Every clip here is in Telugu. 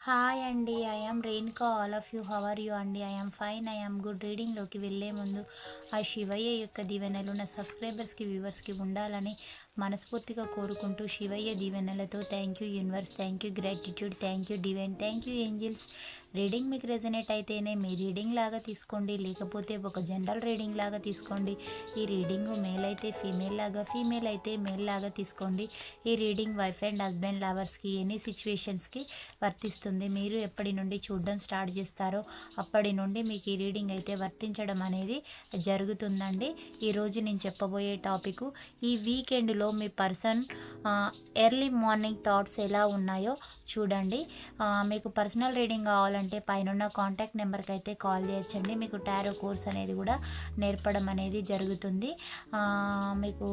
హాయ్ అండి I Renuka all of you how are you అండి I'm fine I am good రీడింగ్లోకి వెళ్ళే ముందు ఆ శివయ్య యొక్క దీవెనలు నా సబ్స్క్రైబర్స్కి వ్యూవర్స్కి ఉండాలని మనస్ఫూర్తిగా కోరుకుంటూ శివయ్య దీవెనలతో thank you universe thank you gratitude thank you divine thank you angels reading మీకు రెజనేట్ అయితేనే మీ రీడింగ్ లాగా తీసుకోండి లేకపోతే ఒక జనరల్ రీడింగ్ లాగా తీసుకోండి. ఈ రీడింగ్ మేల్ అయితే ఫీమేల్ లాగా ఫీమేల్ అయితే మేల్ లాగా తీసుకోండి. ఈ రీడింగ్ వైఫ్ అండ్ హస్బెండ్ లవర్స్కి ఎనీ సిచ్యువేషన్స్కి వర్తిస్తుంది. మీరు ఎప్పటి నుండి చూడడం స్టార్ట్ చేస్తారో అప్పటి నుండి మీకు ఈ రీడింగ్ అయితే వర్తించడం అనేది జరుగుతుందండి. ఈరోజు నేను చెప్పబోయే టాపిక్ ఈ వీకెండ్లో మీ పర్సన్ ఎర్లీ మార్నింగ్ థాట్స్ ఎలా ఉన్నాయో చూడండి. మీకు పర్సనల్ రీడింగ్ కావాలంటే పైన కాంటాక్ట్ నెంబర్కి అయితే కాల్ చేయొచ్చండి. మీకు టారో కోర్స్ అనేది కూడా నేర్పడం అనేది జరుగుతుంది. మీకు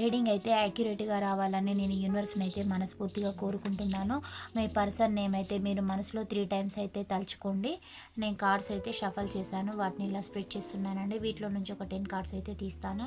రీడింగ్ అయితే యాక్యురేట్గా రావాలని నేను యూనివర్స్ని అయితే మనస్ఫూర్తిగా కోరుకుంటున్నాను. మీ పర్సన్ నేమ్ అయితే మీరు మనసులో త్రీ టైమ్స్ అయితే తలుచుకోండి. నేను కార్డ్స్ అయితే షఫల్ చేశాను. వాటిని ఇలా స్ప్రెడ్ చేస్తున్నానండి. వీటిలో నుంచి ఒక టెన్ కార్డ్స్ అయితే తీస్తాను.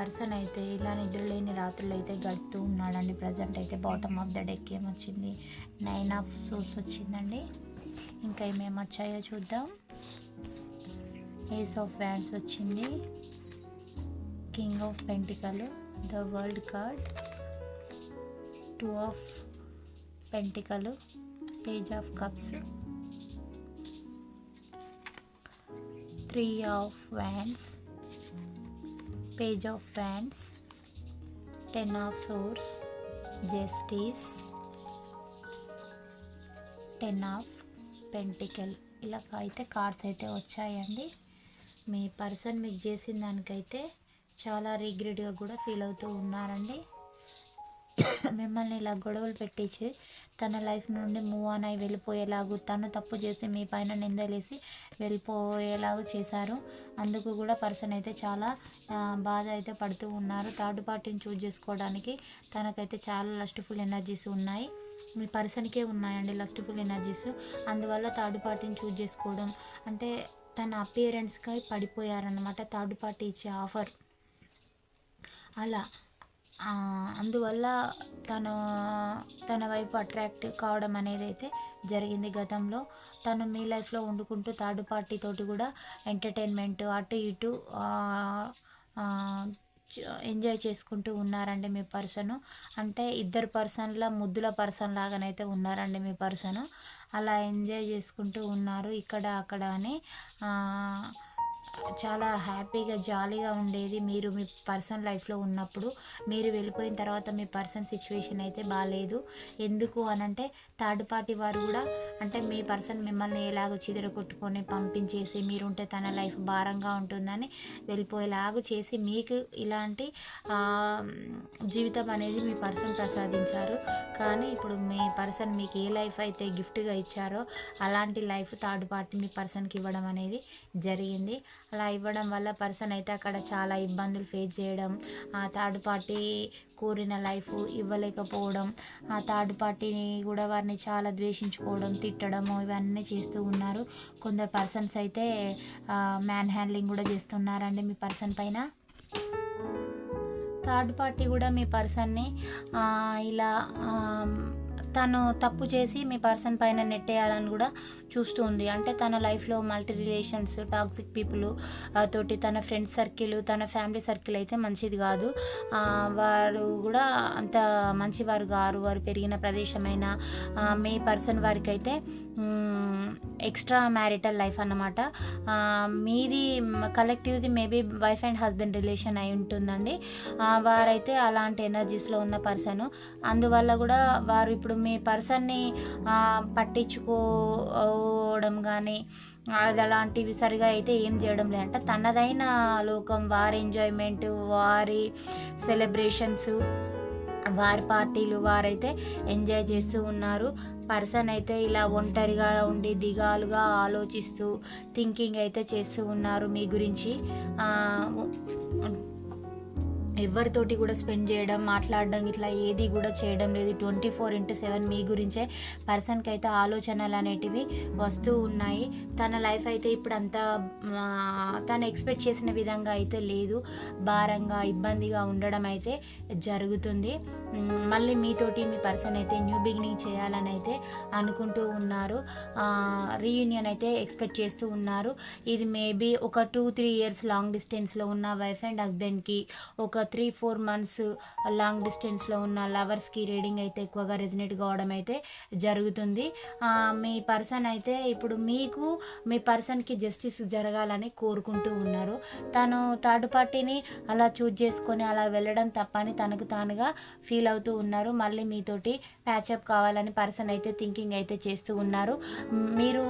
Person అయితే ఇలా నిద్రలేని రాత్రులు అయితే గడుపుతూ ఉన్నాడండి. ప్రజెంట్ అయితే బాటమ్ ఆఫ్ ద డెక్ ఏమొచ్చింది? నైన్ ఆఫ్ సోర్స్ వచ్చిందండి. ఇంకా ఏమేమి వచ్చాయో చూద్దాం. ఏస్ ఆఫ్ వ్యాండ్స్ వచ్చింది. King of pentacle the world card two of pentacle page of cups three of wands page of fans ten of swords justice ten of pentacle ఇలా అయితే కార్డ్స్ అయితే వచ్చాయండి. మీ పర్సన్ మీకు చేసిన దానికైతే చాలా రిగ్రెట్గా కూడా ఫీల్ అవుతూ ఉన్నారండి. మిమ్మల్ని ఇలా గొడవలు పెట్టించి తన లైఫ్ నుండి మూవ్ ఆన్ అయి వెళ్ళిపోయేలాగు తను తప్పు చేసి మీ పైన నిందలేసి వెళ్ళిపోయేలాగా చేశారు. అందుకు కూడా పర్సన్ అయితే చాలా బాధ అయితే పడుతూ ఉన్నారు. థర్డ్ పార్టీని చూజ్ చేసుకోవడానికి తనకైతే చాలా లస్ట్ఫుల్ ఎనర్జీస్ ఉన్నాయి. మీ పర్సన్కే ఉన్నాయండి లస్ట్ఫుల్ ఎనర్జీస్ అందువల్ల థర్డ్ పార్టీని చూజ్ చేసుకోవడం అంటే తన అపియరెన్స్కై పడిపోయారనమాట థర్డ్ పార్టీ ఇచ్చే ఆఫర్ అలా అందువల్ల తను తన వైపు అట్రాక్ట్ కావడం అనేది అయితే జరిగింది గతంలో. తను మీ లైఫ్లో వండుకుంటూ థర్డ్ పార్టీ తోటి కూడా ఎంటర్టైన్మెంట్ అటు ఇటు ఎంజాయ్ చేసుకుంటూ ఉన్నారండి మీ పర్సన్. అంటే ఇద్దరు పర్సన్ల ముద్దుల పర్సన్ లాగానైతే ఉన్నారండి మీ పర్సన్. అలా ఎంజాయ్ చేసుకుంటూ ఉన్నారు ఇక్కడ అక్కడ అని చాలా హ్యాపీగా జాలీగా ఉండేది మీరు మీ పర్సన్ లైఫ్లో ఉన్నప్పుడు. మీరు వెళ్ళిపోయిన తర్వాత మీ పర్సన్ సిచ్యువేషన్ అయితే బాగాలేదు ఎందుకు అని అంటే థర్డ్ పార్టీ వారు కూడా అంటే మీ పర్సన్ మిమ్మల్ని ఎలాగో చిదర కొట్టుకొని పంపించేసి మీరుంటే తన లైఫ్ భారంగా ఉంటుందని వెళ్ళిపోయేలాగా చేసి మీకు ఇలాంటి జీవితం అనేది మీ పర్సన్ ప్రసాదించారు. కానీ ఇప్పుడు మీ పర్సన్ మీకు ఏ లైఫ్ అయితే గిఫ్ట్గా ఇచ్చారో అలాంటి లైఫ్ థర్డ్ పార్టీ మీ పర్సన్కి ఇవ్వడం అనేది జరిగింది. అలా ఇవ్వడం వల్ల పర్సన్ అయితే అక్కడ చాలా ఇబ్బందులు ఫేస్ చేయడం ఆ థర్డ్ పార్టీ కోరిన లైఫ్ ఇవ్వలేకపోవడం ఆ థర్డ్ పార్టీని కూడా వారిని చాలా ద్వేషించుకోవడం తిట్టడము ఇవన్నీ చేస్తూ ఉన్నారు. కొందరు పర్సన్స్ అయితే మ్యాన్ హ్యాండ్లింగ్ కూడా చేస్తున్నారండి మీ పర్సన్ పైన. థర్డ్ పార్టీ కూడా మీ పర్సన్ని ఇలా తను తప్పు చేసి మీ పర్సన్ పైన నెట్టేయాలని కూడా చూస్తూ ఉంది. అంటే తన లైఫ్లో మల్టీ రిలేషన్స్ టాక్సిక్ పీపుల్ తోటి తన ఫ్రెండ్స్ సర్కిల్ తన ఫ్యామిలీ సర్కిల్ అయితే మంచిది కాదు. వారు కూడా అంత మంచివారు గారు వారు పెరిగిన ప్రదేశమైన మీ పర్సన్ వారికి అయితే ఎక్స్ట్రా మ్యారిటల్ లైఫ్ అన్నమాట. మీది కలెక్టివ్ది maybe wife and husband relation అయి ఉంటుందండి. వారైతే అలాంటి ఎనర్జీస్లో ఉన్న పర్సన్. అందువల్ల కూడా వారు ఇప్పుడు మీ పర్సన్ని పట్టించుకోవడం కానీ అది అలాంటివి సరిగా అయితే ఏం చేయడం లేదంట తనదైన లోకం వారి ఎంజాయ్మెంట్ వారి సెలబ్రేషన్స్ వారి పార్టీలు వారైతే ఎంజాయ్ చేస్తూ ఉన్నారు. పర్సన్ అయితే ఇలా ఒంటరిగా ఉండి దిగాలుగా ఆలోచిస్తూ థింకింగ్ అయితే చేస్తూ ఉన్నారు మీ గురించి. ఎవరితోటి కూడా స్పెండ్ చేయడం మాట్లాడడం ఇట్లా ఏది కూడా చేయడం లేదు. ట్వంటీ ఫోర్ ఇంటూ సెవెన్ మీ గురించే పర్సన్కి అయితే ఆలోచనలు అనేటివి వస్తూ ఉన్నాయి. తన లైఫ్ అయితే ఇప్పుడు అంత తను ఎక్స్పెక్ట్ చేసిన విధంగా అయితే లేదు. భారంగా ఇబ్బందిగా ఉండడం అయితే జరుగుతుంది. మళ్ళీ మీతోటి మీ పర్సన్ అయితే న్యూ బిగినింగ్ చేయాలని అయితే అనుకుంటూ ఉన్నారు. రీయూనియన్ అయితే ఎక్స్పెక్ట్ చేస్తూ ఉన్నారు. ఇది మేబీ ఒక టూ త్రీ ఇయర్స్ లాంగ్ డిస్టెన్స్లో ఉన్న వైఫ్ అండ్ హస్బెండ్కి ఒక త్రీ ఫోర్ మంత్స్ లాంగ్ డిస్టెన్స్లో ఉన్న లవర్స్కి రీడింగ్ అయితే ఎక్కువగా రెజినేట్ కావడం అయితే జరుగుతుంది. మీ పర్సన్ అయితే ఇప్పుడు మీకు మీ పర్సన్కి జస్టిస్ జరగాలని కోరుకుంటూ ఉన్నారు. తను థర్డ్ పార్టీని అలా చూజ్ చేసుకొని అలా వెళ్ళడం తప్పని తనకు తానుగా ఫీల్ అవుతూ ఉన్నారు. మళ్ళీ మీతోటి ప్యాచప్ కావాలని పర్సన్ అయితే థింకింగ్ అయితే చేస్తూ ఉన్నారు. మీరు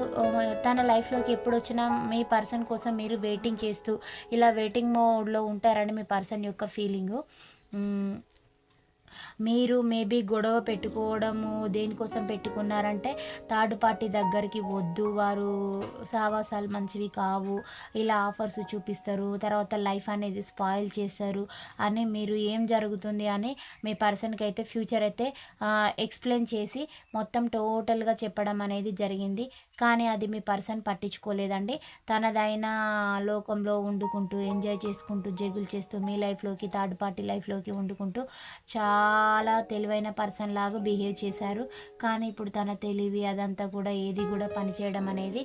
తన లైఫ్లోకి ఎప్పుడు వచ్చినా మీ పర్సన్ కోసం మీరు వెయిటింగ్ చేస్తూ ఇలా వెయిటింగ్ మోడ్లో ఉంటారని మీ పర్సన్ యొక్క ఫీలింగు మీరు మేబీ గొడవ పెట్టుకోవడము దేనికోసం పెట్టుకున్నారంటే థర్డ్ పార్టీ దగ్గరికి వద్దు వారు సావాసాలు మంచివి కావు ఇలా ఆఫర్స్ చూపిస్తారు తర్వాత లైఫ్ అనేది స్పాయిల్ చేస్తారు అని మీరు ఏం జరుగుతుంది అని మీ పర్సన్కి అయితే ఫ్యూచర్ అయితే ఎక్స్ప్లెయిన్ చేసి మొత్తం టోటల్గా చెప్పడం అనేది జరిగింది. కానీ అది మీ పర్సన్ పట్టించుకోలేదండి. తనదైన లోకంలో వండుకుంటూ ఎంజాయ్ చేసుకుంటూ జగులు చేస్తూ మీ లైఫ్లోకి థర్డ్ పార్టీ లైఫ్లోకి వండుకుంటూ చాలా చాలా తెలివైన పర్సన్ లాగా బిహేవ్ చేశారు. కానీ ఇప్పుడు తన తెలివి అదంతా కూడా ఏది కూడా పనిచేయడం అనేది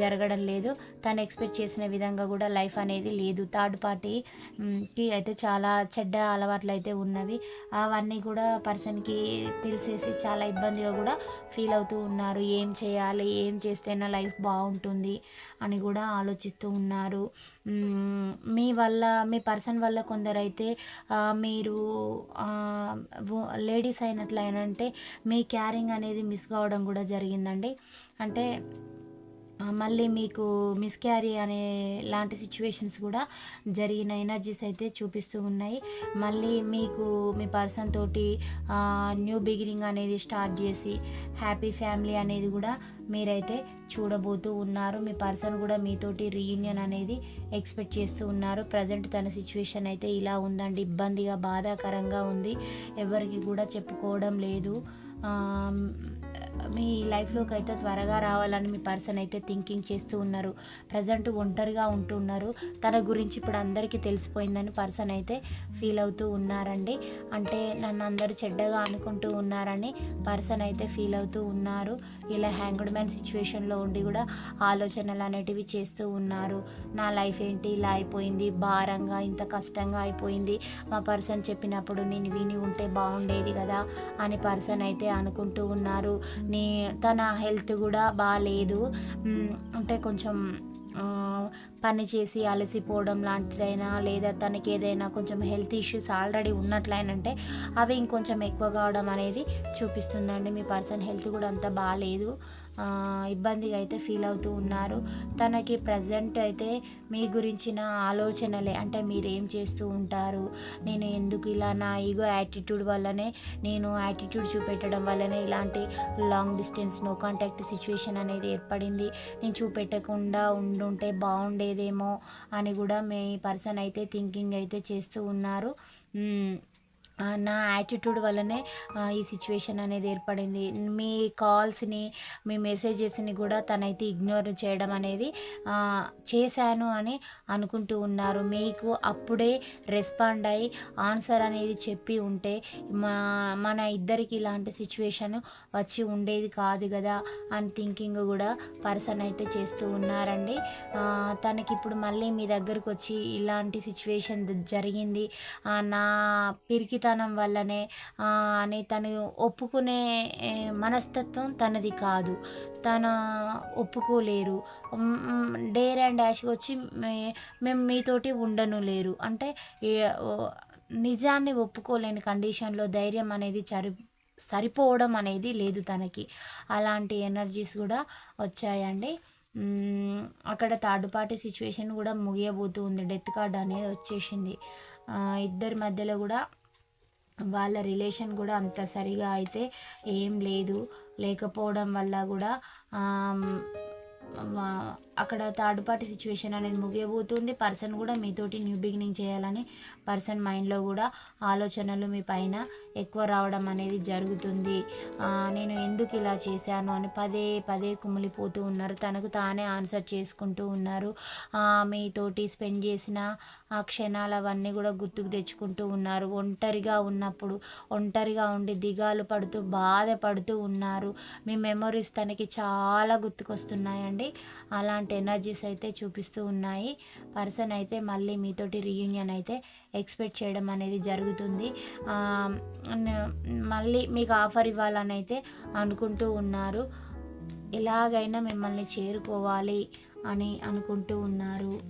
జరగడం లేదు. తను ఎక్స్పెక్ట్ చేసిన విధంగా కూడా లైఫ్ అనేది లేదు. థర్డ్ పార్టీకి అయితే చాలా చెడ్డ అలవాట్లు అయితే ఉన్నవి. అవన్నీ కూడా పర్సన్కి తెలిసేసి చాలా ఇబ్బందిగా కూడా ఫీల్ అవుతూ ఉన్నారు. ఏం చేయాలి? ఏం చేస్తే నా లైఫ్ బాగుంటుంది అని కూడా ఆలోచిస్తూ ఉన్నారు. మీ వల్ల మీ పర్సన్ వల్ల కొందరైతే మీరు లేడీస్ అయినట్లయినంటే మీ క్యారింగ్ అనేది మిస్ కావడం కూడా జరిగిందండి. అంటే మళ్ళీ మీకు మిస్క్యారీ అనే లాంటి సిచ్యువేషన్స్ కూడా జరిగిన ఎనర్జీస్ అయితే చూపిస్తూ ఉన్నాయి. మళ్ళీ మీకు మీ పర్సన్ తోటి న్యూ బిగినింగ్ అనేది స్టార్ట్ చేసి హ్యాపీ ఫ్యామిలీ అనేది కూడా మీరైతే చూడబోతూ ఉన్నారు. మీ పర్సన్ కూడా మీతోటి రీయూనియన్ అనేది ఎక్స్పెక్ట్ చేస్తూ ఉన్నారు. ప్రజెంట్ తన సిచ్యువేషన్ అయితే ఇలా ఉందండి. ఇబ్బందిగా బాధాకరంగా ఉంది. ఎవరికి కూడా చెప్పుకోవడం లేదు. మీ లైఫ్లోకి అయితే త్వరగా రావాలని మీ పర్సన్ అయితే థింకింగ్ చేస్తూ ఉన్నారు. ప్రజెంట్ ఒంటరిగా ఉంటున్నారు తన గురించి ఇప్పుడు అందరికీ తెలిసిపోయిందని పర్సన్ అయితే ఫీల్ అవుతూ ఉన్నారండి. అంటే నన్ను అందరూ చెడ్డగా అనుకుంటూ ఉన్నారని పర్సన్ అయితే ఫీల్ అవుతూ ఉన్నారు. ఇలా హ్యాంగ్డ్ మ్యాన్ సిచ్యువేషన్లో ఉండి కూడా ఆలోచనలు అనేటివి చేస్తూ ఉన్నారు. నా లైఫ్ ఏంటి? ఇలా అయిపోయింది. భారంగా ఇంత కష్టంగా అయిపోయింది. మా పర్సన్ చెప్పినప్పుడు నేను విని ఉంటే బాగుండేది కదా అని పర్సన్ అయితే అనుకుంటూ ఉన్నారు. నీ తన హెల్త్ కూడా బాగాలేదు అంటే కొంచెం పని చేసి అలసిపోవడం లాంటిదైనా లేదా తనకి ఏదైనా కొంచెం హెల్త్ ఇష్యూస్ ఆల్రెడీ ఉన్నట్లయినంటే అవి ఇంకొంచెం ఎక్కువ కావడం అనేది చూపిస్తుందండి. మీ పర్సన్ హెల్త్ కూడా అంత బాగాలేదు ఇబ్బందిగా అయితే ఫీల్ అవుతూ ఉన్నారు. తనకి ప్రజెంట్ అయితే మీ గురించిన ఆలోచనలే. అంటే మీరు ఏం చేస్తూ ఉంటారు? నేను ఎందుకు ఇలా నా ఈగో యాటిట్యూడ్ వల్లనే నేను యాటిట్యూడ్ చూపెట్టడం వల్లనే ఇలాంటి long distance no contact situation అనేది ఏర్పడింది. నేను చూపెట్టకుండా ఉండుంటే బాగుండేదేమో అని కూడా మీ పర్సన్ అయితే థింకింగ్ అయితే చేస్తూ ఉన్నారు. నా యాటిట్యూడ్ వల్లనే ఈ సిచ్యువేషన్ అనేది ఏర్పడింది. మీ కాల్స్ని మీ మెసేజెస్ని కూడా తనైతే ఇగ్నోర్ చేయడం అనేది చేశాను అని అనుకుంటూ ఉన్నారు. మీకు అప్పుడే రెస్పాండ్ అయ్యి ఆన్సర్ అనేది చెప్పి ఉంటే మా మన ఇద్దరికి ఇలాంటి సిచ్యువేషన్ వచ్చి ఉండేది కాదు కదా అని థింకింగ్ కూడా పర్సన్ అయితే చేస్తూ ఉన్నారండి. తనకి ఇప్పుడు మళ్ళీ మీ దగ్గరకు వచ్చి ఇలాంటి సిచ్యువేషన్ జరిగింది. నా పిరికి పిరికితనం వల్లనే అని తను ఒప్పుకునే మనస్తత్వం తనది కాదు. తన ఒప్పుకోలేరు. డేర్ అండ్ డాష్కి వచ్చి మే- మేము మీతోటి ఉండను లేరు. అంటే నిజాన్ని ఒప్పుకోలేని కండిషన్లో ధైర్యం అనేది చరి సరిపోవడం అనేది లేదు తనకి. అలాంటి ఎనర్జీస్ కూడా వచ్చాయండి. అక్కడ థర్డ్ పార్టీ సిచ్యువేషన్ కూడా ముగియబోతూ ఉంది. డెత్ కార్డ్ అనేది వచ్చేసింది. ఇద్దరి మధ్యలో కూడా వాళ్ళ రిలేషన్ కూడా అంత సరిగా అయితే ఏం లేదు. లేకపోవడం వల్ల కూడా అక్కడ థర్డ్ పార్టీ సిచ్యువేషన్ అనేది ముగియబోతుంది. పర్సన్ కూడా మీతోటి న్యూ బిగినింగ్ చేయాలని పర్సన్ మైండ్లో కూడా ఆలోచనలు మీ పైన ఎక్కువ రావడం అనేది జరుగుతుంది. నేను ఎందుకు ఇలా చేశాను అని పదే పదే కుమిలిపోతూ ఉన్నారు. తనకు తానే ఆన్సర్ చేసుకుంటూ ఉన్నారు. మీతోటి స్పెండ్ చేసిన ఆ క్షణాలు అవన్నీ కూడా గుర్తుకు తెచ్చుకుంటూ ఉన్నారు. ఒంటరిగా ఉన్నప్పుడు ఒంటరిగా ఉండి దిగాలు పడుతూ బాధపడుతూ ఉన్నారు. మీ మెమొరీస్ తనకి చాలా గుర్తుకొస్తున్నాయండి. అలాంటి ఎనర్జీస్ అయితే చూపిస్తూ ఉన్నాయి. పర్సన్ అయితే మళ్ళీ మీతోటి రీయూనియన్ అయితే ఎక్స్పెక్ట్ చేయడం అనేది జరుగుతుంది. మళ్ళీ మీకు ఆఫర్ ఇవ్వాలని అయితే అనుకుంటూ ఉన్నారు. ఎలాగైనా మిమ్మల్ని చేరుకోవాలి అని అనుకుంటూ ఉన్నారు.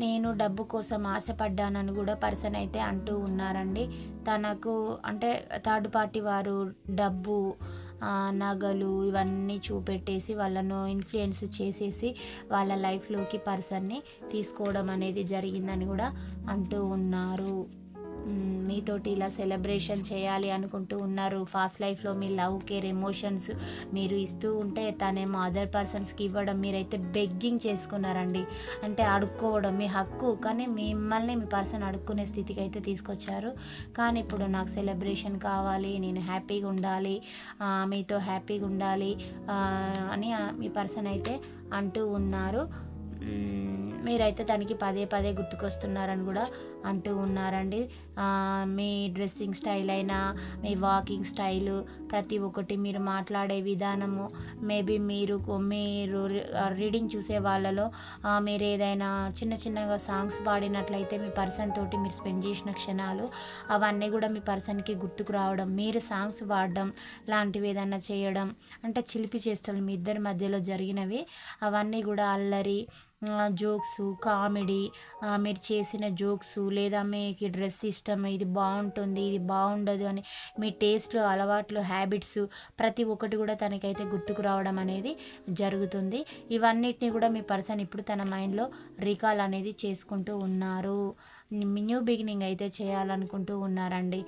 నేను డబ్బు కోసం ఆశపడ్డానని కూడా పర్సన్ అయితే అంటూ ఉన్నారండి. తనకు అంటే థర్డ్ పార్టీ వారు డబ్బు నగలు ఇవన్నీ చూపెట్టేసి వాళ్ళను ఇన్ఫ్లుయెన్స్ చేసేసి వాళ్ళ లైఫ్లోకి పర్సన్ని తీసుకోవడం అనేది జరిగిందని కూడా అంటూ ఉన్నారు. మీతోటి ఇలా సెలబ్రేషన్ చేయాలి అనుకుంటూ ఉన్నారు. ఫాస్ట్ లైఫ్లో మీ లవ్ కేర్ ఎమోషన్స్ మీరు ఇస్తూ ఉంటే తనేమో అదర్ పర్సన్స్కి ఇవ్వడం మీరైతే బెగ్గింగ్ చేసుకున్నారండి. అంటే అడుక్కోవడం మీ హక్కు కానీ మిమ్మల్ని మీ పర్సన్ అడుక్కునే స్థితికి అయితే తీసుకొచ్చారు. కానీ ఇప్పుడు నాకు సెలబ్రేషన్ కావాలి నేను హ్యాపీగా ఉండాలి మీతో హ్యాపీగా ఉండాలి అని మీ పర్సన్ అయితే అంటూ ఉన్నారు. మీరైతే దానికి పదే పదే గుర్తుకొస్తున్నారని కూడా అంటూ ఉన్నారండి. మీ డ్రెస్సింగ్ స్టైల్ అయినా మీ వాకింగ్ స్టైలు ప్రతి ఒక్కటి మీరు మాట్లాడే విధానము మేబీ మీరు మీరు రీడింగ్ చూసే వాళ్ళలో మీరు ఏదైనా చిన్న చిన్నగా సాంగ్స్ పాడినట్లయితే మీ పర్సన్ తోటి మీరు స్పెండ్ చేసిన క్షణాలు అవన్నీ కూడా మీ పర్సన్కి గుర్తుకు రావడం మీరు సాంగ్స్ పాడడం లాంటివి ఏదైనా చేయడం అంటే చిలిపి చేష్టలు మీ ఇద్దరి మధ్యలో జరిగినవి అవన్నీ కూడా అల్లరి జోక్స్ కామెడీ మీరు చేసిన జోక్స్ లేదా మీకు డ్రెస్ ఇష్టం ఇది బాగుంటుంది ఇది బాగుండదు అని మీ టేస్ట్లు అలవాట్లు హ్యాబిట్స్ ప్రతి ఒక్కటి కూడా తనకైతే గుర్తుకు రావడం అనేది జరుగుతుంది. ఇవన్నిటిని కూడా మీ పర్సన్ ఇప్పుడు తన మైండ్లో రీకాల్ అనేది చేసుకుంటూ ఉన్నారు. న్యూ బిగినింగ్ అయితే చేయాలనుకుంటూ ఉన్నారండి.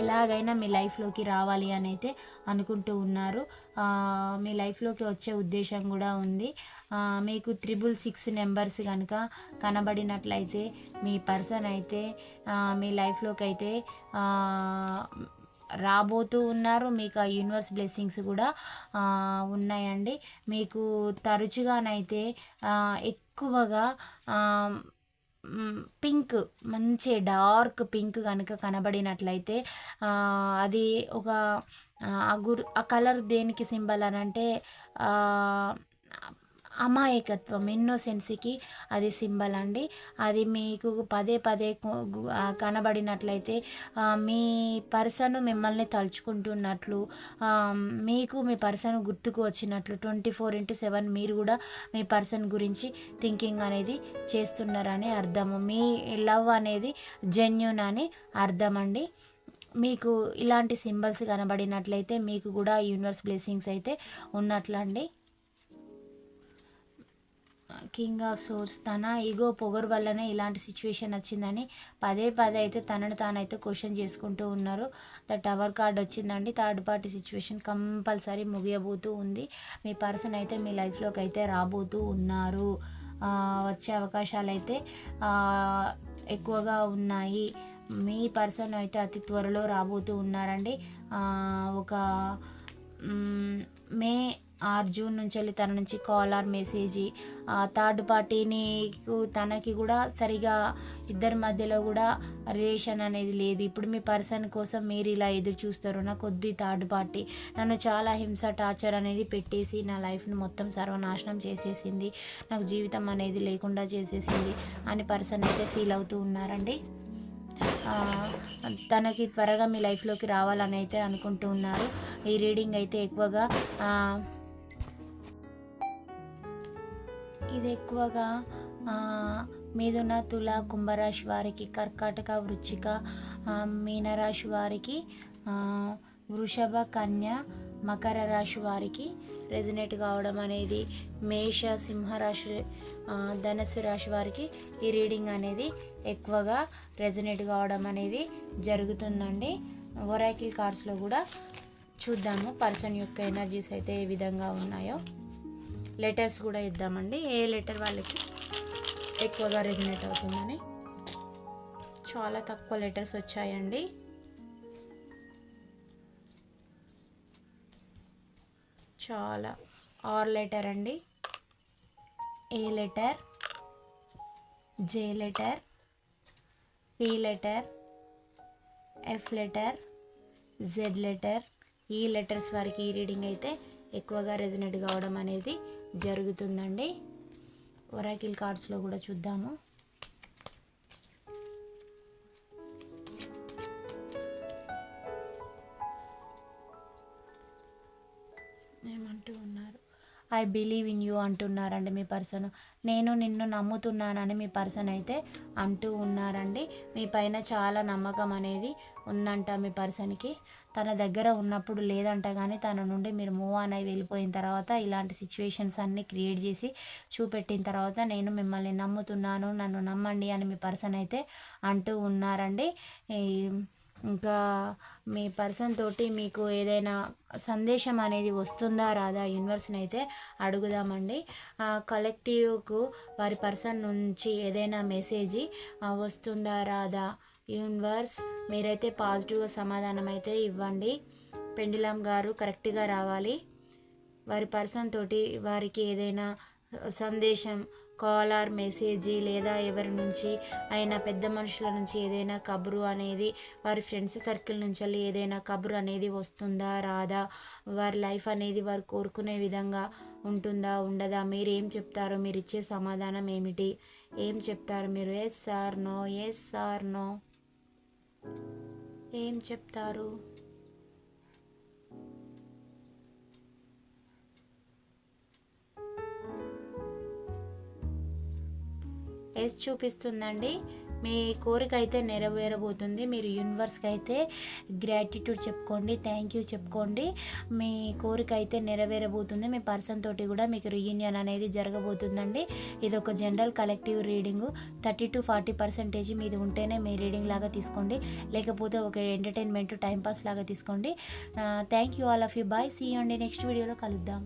ఎలాగైనా మీ లైఫ్లోకి రావాలి అని అయితే అనుకుంటూ ఉన్నారు. మీ లైఫ్లోకి వచ్చే ఉద్దేశం కూడా ఉంది. మీకు త్రిబుల్ సిక్స్ నెంబర్స్ కనుక కనబడినట్లయితే మీ పర్సన్ అయితే మీ లైఫ్లోకి అయితే రాబోతూ ఉన్నారు. మీకు ఆ యూనివర్స్ బ్లెస్సింగ్స్ కూడా ఉన్నాయండి. మీకు తరచుగానైతే ఎక్కువగా పింక్ మంచి డార్క్ పింక్ కనుక కనబడినట్లయితే అది ఒక ఆ, ఆ గురు ఆ కలర్ దేనికి సింబల్ అని అంటే అమాయకత్వం. ఇన్నోసెన్స్కి అది సింబల్ అండి. అది మీకు పదే పదే కనబడినట్లయితే మీ పర్సన్ మిమ్మల్ని తలుచుకుంటున్నట్లు మీకు మీ పర్సన్ గుర్తుకు వచ్చినట్లు ట్వంటీ ఫోర్ ఇంటూ సెవెన్ మీరు కూడా మీ పర్సన్ గురించి థింకింగ్ అనేది చేస్తున్నారని అర్థము. మీ లవ్ అనేది జెన్యున్ అని అర్థం అండి మీకు ఇలాంటి సింబల్స్ కనబడినట్లయితే మీకు కూడా యూనివర్స్ బ్లెస్సింగ్స్ అయితే ఉన్నట్లండి. కింగ్ ఆఫ్ సోర్స్ తన ఈగో పొగరు వల్లనే ఇలాంటి సిచ్యువేషన్ వచ్చిందని పదే పదే అయితే తనను తానైతే క్వశ్చన్ చేసుకుంటూ ఉన్నారు. ద టవర్ కార్డ్ వచ్చిందండి. థర్డ్ పార్టీ సిచ్యువేషన్ కంపల్సరీ ముగియబోతూ ఉంది. మీ పర్సన్ అయితే మీ లైఫ్లోకి అయితే రాబోతూ ఉన్నారు. వచ్చే అవకాశాలు అయితే ఎక్కువగా ఉన్నాయి. మీ పర్సన్ అయితే అతి త్వరలో రాబోతూ ఉన్నారండి. ఒక మే మే జూన్ నుంచి వెళ్ళి తన నుంచి కాల్ ఆర్ మెసేజ్ థర్డ్ పార్టీని తనకి కూడా సరిగా ఇద్దరి మధ్యలో కూడా రిలేషన్ అనేది లేదు. ఇప్పుడు మీ పర్సన్ కోసం మీరు ఇలా ఎదురు చూస్తారు. నా కొద్ది థర్డ్ పార్టీ. నన్ను చాలా హింస టార్చర్ అనేది పెట్టేసి నా లైఫ్ని మొత్తం సర్వనాశనం చేసేసింది. నాకు జీవితం అనేది లేకుండా చేసేసింది అని పర్సన్ అయితే ఫీల్ అవుతూ ఉన్నారండి. తనకి త్వరగా మీ లైఫ్లోకి రావాలని అయితే అనుకుంటూ ఉన్నారు. ఈ రీడింగ్ అయితే ఎక్కువగా ఇది ఎక్కువగా ఆ, మీదున్న తుల కుంభరాశి వారికి కర్కాటక వృచ్చిక మీనరాశి వారికి వృషభ కన్య మకర రాశి వారికి రెజినేట్ కావడం అనేది మేష సింహరాశి ధనస్సు రాశి వారికి ఈ రీడింగ్ అనేది ఎక్కువగా రెజినేట్ కావడం అనేది జరుగుతుందండి. ఒరాకిల్ కార్డ్స్లో కూడా చూద్దాము పర్సన్ యొక్క ఎనర్జీస్ అయితే ఏ విధంగా ఉన్నాయో. లెటర్స్ కూడా ఇద్దామండి. ఏ లెటర్ వాళ్ళకి ఎక్కువగా రెజినేట్ అవుతుందని. చాలా తక్కువ లెటర్స్ వచ్చాయండి. చాలా. ఆర్ లెటర్ అండి. A letter? J letter? P letter? F letter? Z letter? ఈ లెటర్స్ వారికి ఈ రీడింగ్ అయితే ఎక్కువగా రెజినేట్ కావడం అనేది జరుగుతుందండి. ఒరాకిల్ కార్డ్స్లో కూడా చూద్దాము. ఐ బిలీవ్ ఇన్ యూ అంటున్నారండి మీ పర్సన్. నేను నిన్ను నమ్ముతున్నానని మీ పర్సన్ అయితే అంటూ ఉన్నారండి. మీ పైన చాలా నమ్మకం అనేది ఉందంట మీ పర్సన్కి. తన దగ్గర ఉన్నప్పుడు లేదంట కానీ తన నుండి మీరు మూవ్ ఆన్ అయి వెళ్ళిపోయిన తర్వాత ఇలాంటి సిచ్యువేషన్స్ అన్నీ క్రియేట్ చేసి చూపెట్టిన తర్వాత నేను మిమ్మల్ని నమ్ముతున్నాను నన్ను నమ్మండి అని మీ పర్సన్ అయితే అంటూ ఉన్నారండి. ఇంకా మీ పర్సన్ తోటి మీకు ఏదైనా సందేశం అనేది వస్తుందా రాదా? యూనివర్స్ని అయితే అడుగుదామండి. కలెక్టివ్కు వారి పర్సన్ నుంచి ఏదైనా మెసేజ్ వస్తుందా రాదా? యూనివర్స్ మీరైతే పాజిటివ్గా సమాధానం అయితే ఇవ్వండి. పెండిలం గారు కరెక్ట్గా రావాలి. వారి పర్సన్ తోటి వారికి ఏదైనా సందేశం కాల్ ఆర్ మెసేజ్ లేదా ఎవరి నుంచి అయినా పెద్ద మనుషుల నుంచి ఏదైనా కబురు అనేది వారి ఫ్రెండ్స్ సర్కిల్ నుంచి ఏదైనా కబురు అనేది వస్తుందా రాదా? వారి లైఫ్ అనేది వారు కోరుకునే విధంగా ఉంటుందా ఉండదా? మీరు ఏం చెప్తారు మీరు ఇచ్చే సమాధానం ఏమిటి? ఏం చెప్తారు మీరు? Yes sir no yes sir no ఏం చెప్తారు? ఎస్ చూపిస్తుందండి. మీ కోరిక అయితే నెరవేరబోతుంది. మీరు యూనివర్స్కి అయితే గ్రాటిట్యూడ్ చెప్పుకోండి థ్యాంక్ యూ చెప్పుకోండి. మీ కోరిక అయితే నెరవేరబోతుంది. మీ పర్సన్ తోటి కూడా మీకు రీయూనియన్ అనేది జరగబోతుందండి. ఇది ఒక general collective reading thirty to forty percentage మీది ఉంటేనే మీ రీడింగ్ లాగా తీసుకోండి. లేకపోతే ఒక ఎంటర్టైన్మెంట్ టైంపాస్ లాగా తీసుకోండి. Thank you all of you bye see అండి నెక్స్ట్ వీడియోలో కలుద్దాం.